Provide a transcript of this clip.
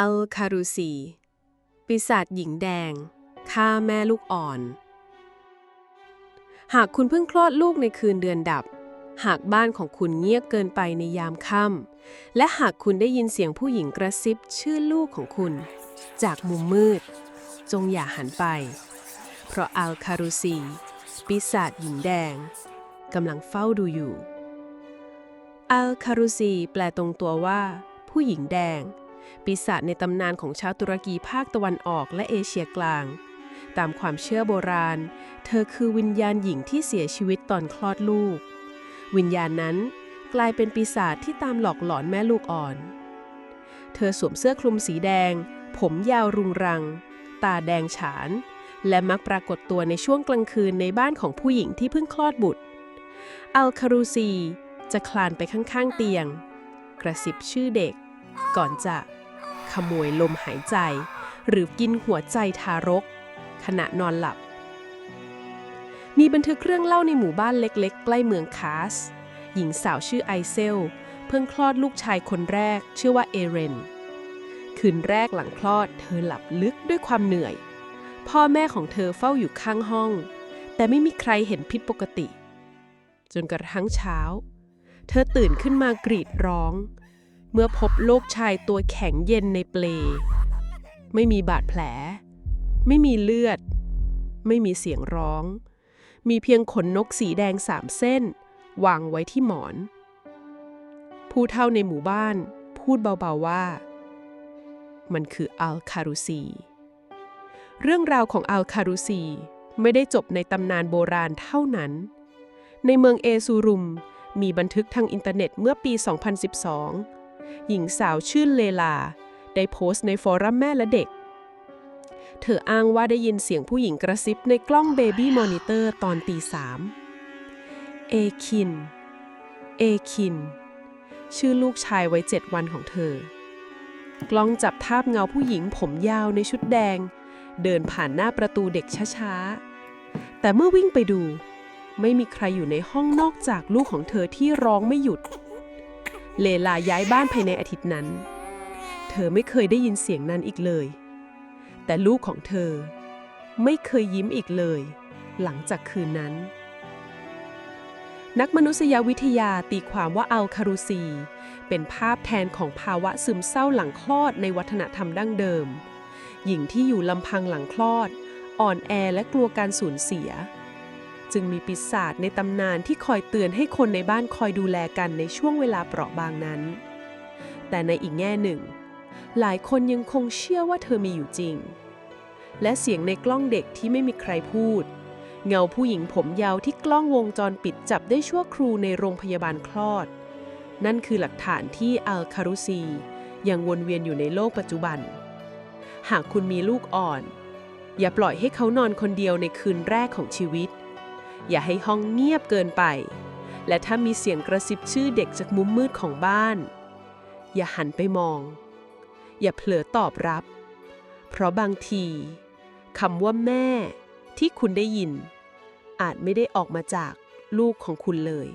อัลคารูซี ปีศาจหญิงแดง ฆ่าแม่ลูกอ่อน หากคุณเพิ่งคลอดลูกในคืนเดือนดับ หากบ้านของคุณเงียบเกินไปในยามค่ำ และหากคุณได้ยินเสียงผู้หญิงกระซิบชื่อลูกของคุณ จากมุมมืด จงอย่าหันไป เพราะอัลคารูซี ปีศาจหญิงแดงกำลังเฝ้าดูอยู่อัลคารูซีแปลตรงตัวว่า ผู้หญิงแดง ปีศาจในตำนานของชาวตุรกีภาคตะวันออกและเอเชียกลาง ตามความเชื่อโบราณ เธอคือวิญญาณหญิงที่เสียชีวิตตอนคลอดลูก วิญญาณนั้นกลายเป็นปีศาจที่ตามหลอกหลอนแม่ลูกอ่อน เธอสวมเสื้อคลุมสีแดง ผมยาวรุงรัง ตาแดงฉาน และมักปรากฏตัวในช่วงกลางคืนในบ้านของผู้หญิงที่เพิ่งคลอดบุตร อัลคารูซีจะคลานไปข้างๆเตียง กระซิบชื่อเด็ก ก่อนจะขโมยลมหายใจ หรือกินหัวใจทารก ขณะนอนหลับ มีบันทึกเรื่องเล่าในหมู่บ้านเล็กๆ ใกล้เมืองคาส หญิงสาวชื่อไอเซล เพิ่งคลอดลูกชายคนแรก ชื่อว่าเอเรน คืนแรกหลังคลอด เธอหลับลึกด้วยความเหนื่อย พ่อแม่ของเธอเฝ้าอยู่ข้างห้อง แต่ไม่มีใครเห็นผิดปกติ จนกระทั่งเช้า เธอตื่นขึ้นมากรีดร้อง เมื่อพบลูกชายตัวแข็งเย็นในเปล ไม่มีบาดแผล ไม่มีเลือด ไม่มีเสียงร้อง มีเพียงขนนกสีแดงสามเส้น วางไว้ที่หมอน ผู้เฒ่าในหมู่บ้าน พูดเบาๆว่า มันคืออัลคารูซี เรื่องราวของอัลคารูซีไม่ได้จบในตำนานโบราณเท่านั้น ในเมืองเอซูรุม มีบันทึกทางอินเทอร์เน็ตเมื่อปี 2012 หญิงสาวชื่อเลลา ได้โพสต์ในฟอรัมแม่และเด็ก เธออ้างว่าได้ยินเสียงผู้หญิงกระซิบในกล้องเบบี้มอนิเตอร์ตอนตีสามเอคิน เอคิน ชื่อลูกชายไว้เจ็ดวันของเธอ กล้องจับภาพเงาผู้หญิงผมยาวในชุดแดง เดินผ่านหน้าประตูเด็กช้าๆ แต่เมื่อวิ่งไปดู ไม่มีใครอยู่ในห้องนอกจากลูกของเธอที่ร้องไม่หยุด เลลาย้ายบ้านภายในอาทิตย์นั้น เธอไม่เคยได้ยินเสียงนั้นอีกเลย แต่ลูกของเธอไม่เคยยิ้มอีกเลย หลังจากคืนนั้น นักมนุษยวิทยาตีความว่าอัลคารูซี เป็นภาพแทนของภาวะซึมเศร้าหลังคลอดในวัฒนธรรมดั้งเดิม หญิงที่อยู่ลำพังหลังคลอด อ่อนแอและกลัวการสูญเสีย จึงมีปีศาจในตำนานที่คอยเตือนให้คนในบ้านคอยดูแลกันในช่วงเวลาเปราะบางนั้น แต่ในอีกแง่หนึ่ง หลายคนยังคงเชื่อว่าเธอมีอยู่จริง และเสียงในกล้องเด็กที่ไม่มีใครพูด เงาผู้หญิงผมยาวที่กล้องวงจรปิดจับได้ชั่วครูในโรงพยาบาลคลอด นั่นคือหลักฐานที่อัลคารุซี ยังวนเวียนอยู่ในโลกปัจจุบัน หากคุณมีลูกอ่อน อย่าปล่อยให้เขานอนคนเดียวในคืนแรกของชีวิต อย่าให้ห้องเงียบเกินไป และถ้ามีเสียงกระซิบชื่อเด็กจากมุมมืดของบ้าน อย่าหันไปมอง อย่าเผลอตอบรับ เพราะบางทีคำว่าแม่ที่คุณได้ยิน อาจไม่ได้ออกมาจากลูกของคุณเลย